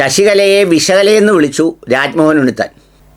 ശശികലയെ വിശകലയെന്ന് വിളിച്ചു രാജ്മോഹൻ ഉണ്ണിത്താൻ.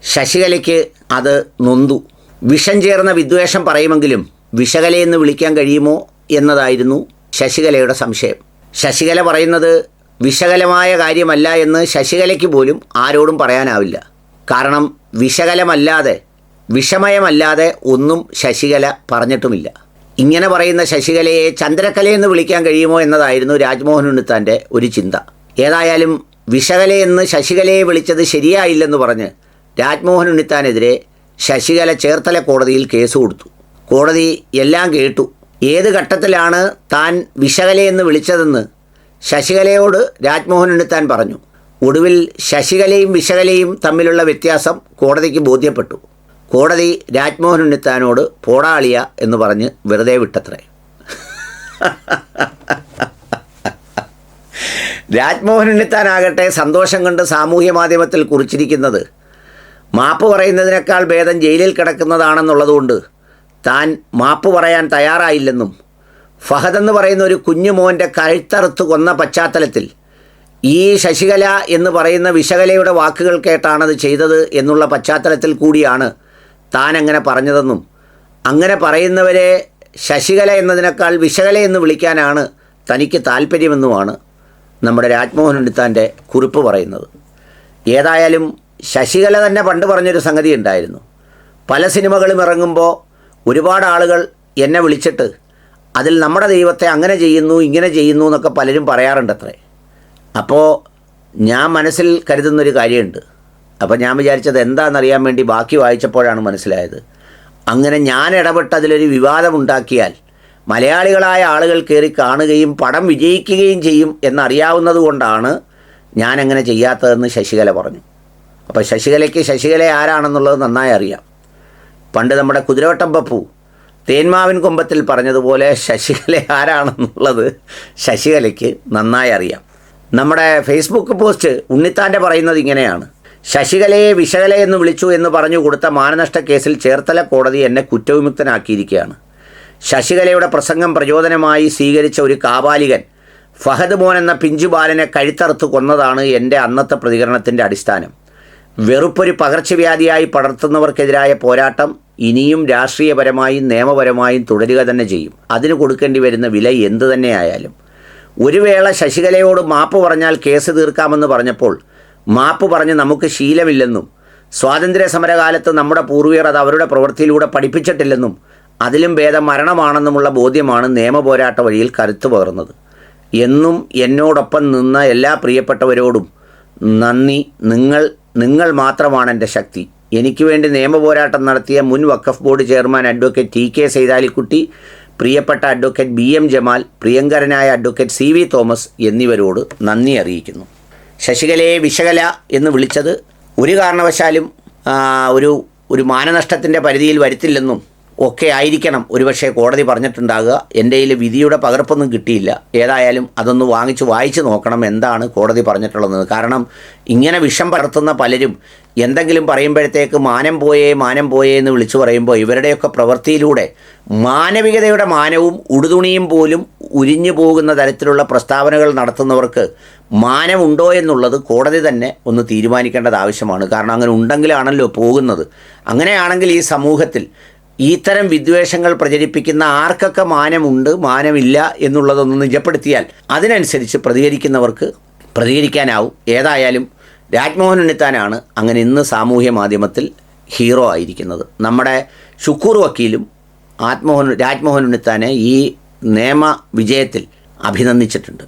ശശികലയ്ക്ക് അത് നൊന്തു. വിഷം ചേർന്ന വിദ്വേഷം പറയുമെങ്കിലും വിശകലയെന്ന് വിളിക്കാൻ കഴിയുമോ എന്നതായിരുന്നു ശശികലയുടെ സംശയം. ശശികല പറയുന്നത് വിശകലമായ കാര്യമല്ല എന്ന് ശശികലയ്ക്ക് പോലും ആരോടും പറയാനാവില്ല. കാരണം വിശകലമല്ലാതെ വിഷമയമല്ലാതെ ഒന്നും ശശികല പറഞ്ഞിട്ടുമില്ല. ഇങ്ങനെ പറയുന്ന ശശികലയെ ചന്ദ്രകലയെന്ന് വിളിക്കാൻ കഴിയുമോ എന്നതായിരുന്നു രാജ്മോഹൻ ഉണ്ണിത്താന്റെ ഒരു ചിന്ത. ഏതായാലും വിശകലയെന്ന് ശശികലയെ വിളിച്ചത് ശരിയായില്ലെന്ന് പറഞ്ഞ് രാജ്മോഹൻ ഉണ്ണിത്താനെതിരെ ശശികല ചേർത്തല കോടതിയിൽ കേസ് കൊടുത്തു. കോടതി എല്ലാം കേട്ടു. ഏത് ഘട്ടത്തിലാണ് താൻ വിശകലയെന്ന് വിളിച്ചതെന്ന് ശശികലയോട് രാജ്മോഹൻ ഉണ്ണിത്താൻ പറഞ്ഞു. ഒടുവിൽ ശശികലയും വിശകലയും തമ്മിലുള്ള വ്യത്യാസം കോടതിക്ക് ബോധ്യപ്പെട്ടു. കോടതി രാജ്മോഹൻ ഉണ്ണിത്താനോട് പോടാളിയ എന്ന് പറഞ്ഞ് വെറുതെ വിട്ടത്രേ. രാജ്മോഹൻ ഉണ്ണിത്താനാകട്ടെ സന്തോഷം കൊണ്ട് സാമൂഹ്യ മാധ്യമത്തിൽ കുറിച്ചിരിക്കുന്നത്. മാപ്പ് പറയുന്നതിനേക്കാൾ ഭേദം ജയിലിൽ കിടക്കുന്നതാണെന്നുള്ളതുകൊണ്ട് താൻ മാപ്പ് പറയാൻ തയ്യാറായില്ലെന്നും ഫഹദ് എന്ന് പറയുന്ന ഒരു കുഞ്ഞുമോന്റെ കഴുത്തറുത്ത് കൊന്ന പശ്ചാത്തലത്തിൽ ഈ ശശികല എന്ന് പറയുന്ന വിശകലയുടെ വാക്കുകൾ കേട്ടാണത് ചെയ്തത് എന്നുള്ള പശ്ചാത്തലത്തിൽ കൂടിയാണ് താൻ അങ്ങനെ പറഞ്ഞതെന്നും അങ്ങനെ പറയുന്നവരെ ശശികല എന്നതിനേക്കാൾ വിശകല എന്ന് വിളിക്കാനാണ് തനിക്ക് താല്പര്യമെന്നുമാണ് നമ്മുടെ രാജ്മോഹൻ ഉണ്ണിത്താന്റെ കുറിപ്പ് പറയുന്നത്. ഏതായാലും ശശികല തന്നെ പണ്ട് പറഞ്ഞൊരു സംഗതി ഉണ്ടായിരുന്നു. പല സിനിമകളും ഇറങ്ങുമ്പോൾ ഒരുപാട് ആളുകൾ എന്നെ വിളിച്ചിട്ട് അതിൽ നമ്മുടെ ദൈവത്തെ അങ്ങനെ ചെയ്യുന്നു ഇങ്ങനെ ചെയ്യുന്നു എന്നൊക്കെ പലരും പറയാറുണ്ട് അത്രേ അപ്പോൾ ഞാൻ മനസ്സിൽ കരുതുന്നൊരു കാര്യമുണ്ട്. അപ്പോൾ ഞാൻ വിചാരിച്ചത് എന്താണെന്നറിയാൻ വേണ്ടി ബാക്കി വായിച്ചപ്പോഴാണ് മനസ്സിലായത്. അങ്ങനെ ഞാൻ ഇടപെട്ട് അതിലൊരു വിവാദമുണ്ടാക്കിയാൽ മലയാളികളായ ആളുകൾ കയറി കാണുകയും പടം വിജയിക്കുകയും ചെയ്യും എന്നറിയാവുന്നത് കൊണ്ടാണ് ഞാൻ അങ്ങനെ ചെയ്യാത്തതെന്ന് ശശികല പറഞ്ഞു. അപ്പോൾ ശശികലയ്ക്ക് ശശികല ആരാണെന്നുള്ളത് നന്നായി അറിയാം. പണ്ട് നമ്മുടെ കുതിരവട്ടം പപ്പു തേന്മാവിൻ കുമ്പത്തിൽ പറഞ്ഞതുപോലെ ശശികല ആരാണെന്നുള്ളത് ശശികലയ്ക്ക് നന്നായി അറിയാം. നമ്മുടെ ഫേസ്ബുക്ക് പോസ്റ്റ് ഉണ്ണിത്താന്റെ പറയുന്നത് ഇങ്ങനെയാണ്. ശശികലയെ വിശകല എന്ന് വിളിച്ചു എന്ന് പറഞ്ഞു കൊടുത്ത മാനനഷ്ട കേസിൽ ചേർത്തല കോടതി എന്നെ കുറ്റവിമുക്തനാക്കിയിരിക്കുകയാണ്. ശശികലയുടെ പ്രസംഗം പ്രചോദനമായി സ്വീകരിച്ച ഒരു കാബാലികൻ ഫഹദ് മോൻ എന്ന പിഞ്ചു ബാലനെ കഴുത്തറുത്ത് കൊന്നതാണ് എന്റെ അന്നത്തെ പ്രതികരണത്തിന്റെ അടിസ്ഥാനം. വെറുപ്പൊരു പകർച്ചവ്യാധിയായി പടർത്തുന്നവർക്കെതിരായ പോരാട്ടം ഇനിയും രാഷ്ട്രീയപരമായും നിയമപരമായും തുടരുക തന്നെ ചെയ്യും. അതിന് കൊടുക്കേണ്ടി വരുന്ന വില എന്തു തന്നെയായാലും. ഒരു വേള ശശികലയോട് മാപ്പ് പറഞ്ഞാൽ കേസ് തീർക്കാമെന്ന് പറഞ്ഞപ്പോൾ മാപ്പ് പറഞ്ഞ് നമുക്ക് ശീലമില്ലെന്നും സ്വാതന്ത്ര്യ സമരകാലത്ത് നമ്മുടെ പൂർവികർ അത് അവരുടെ പ്രവൃത്തിയിലൂടെ പഠിപ്പിച്ചിട്ടില്ലെന്നും അതിലും ഭേദം മരണമാണെന്നുമുള്ള ബോധ്യമാണ് നിയമ പോരാട്ട വഴിയിൽ കരുത്തു പകർന്നത്. എന്നും എന്നോടൊപ്പം നിന്ന എല്ലാ പ്രിയപ്പെട്ടവരോടും നന്ദി. നിങ്ങൾ നിങ്ങൾ മാത്രമാണ് എന്റെ ശക്തി. എനിക്ക് വേണ്ടി നിയമ പോരാട്ടം നടത്തിയ മുൻ വഖഫ് board chairman advocate T K Saithalikutty പ്രിയപ്പെട്ട അഡ്വക്കേറ്റ് ബി എം ജമാൽ പ്രിയങ്കരനായ അഡ്വക്കേറ്റ് സി വി തോമസ് എന്നിവരോട് നന്ദി അറിയിക്കുന്നു. ശശികലയെ വിശകല എന്ന് വിളിച്ചത് ഒരു കാരണവശാലും ഒരു ഒരു മാനനഷ്ടത്തിന്റെ പരിധിയിൽ വരുത്തില്ലെന്നും ഒക്കെ ആയിരിക്കണം. ഒരുപക്ഷെ കോടതി പറഞ്ഞിട്ടുണ്ടാകുക. എന്റെ കയ്യിൽ വിധിയുടെ പകർപ്പൊന്നും കിട്ടിയില്ല. ഏതായാലും അതൊന്ന് വാങ്ങിച്ച് വായിച്ച് നോക്കണം എന്താണ് കോടതി പറഞ്ഞിട്ടുള്ളത് കാരണം ഇങ്ങനെ വിഷം പകർത്തുന്ന പലരും എന്തെങ്കിലും പറയുമ്പോഴത്തേക്ക് മാനം പോയേ മാനം പോയേ എന്ന് വിളിച്ചു പറയുമ്പോൾ ഇവരുടെയൊക്കെ പ്രവൃത്തിയിലൂടെ മാനവികതയുടെ മാനവും ഉടുതുണിയും പോലും ഉരിഞ്ഞു പോകുന്ന തരത്തിലുള്ള പ്രസ്താവനകൾ നടത്തുന്നവർക്ക് മാനമുണ്ടോ എന്നുള്ളത് കോടതി തന്നെ ഒന്ന് തീരുമാനിക്കേണ്ടത് ആവശ്യമാണ്. കാരണം അങ്ങനെ ഉണ്ടെങ്കിലാണല്ലോ പോകുന്നത്. അങ്ങനെയാണെങ്കിൽ ഈ സമൂഹത്തിൽ ഇത്തരം വിദ്വേഷങ്ങൾ പ്രചരിപ്പിക്കുന്ന ആർക്കൊക്കെ മാനമുണ്ട് മാനമില്ല എന്നുള്ളതൊന്ന് നിജപ്പെടുത്തിയാൽ അതിനനുസരിച്ച് പ്രതികരിക്കുന്നവർക്ക് പ്രതികരിക്കാനാവും. ഏതായാലും രാജ്മോഹൻ ഉണ്ണിത്താനാണ് അങ്ങനെ ഇന്ന് സാമൂഹ്യ മാധ്യമത്തിൽ ഹീറോ ആയിരിക്കുന്നത്. നമ്മുടെ ഷുക്കൂർ വക്കീലും ആത്മോഹൻ രാജ്മോഹൻ ഉണ്ണിത്താനെ ഈ നിയമ വിജയത്തിൽ അഭിനന്ദിച്ചിട്ടുണ്ട്.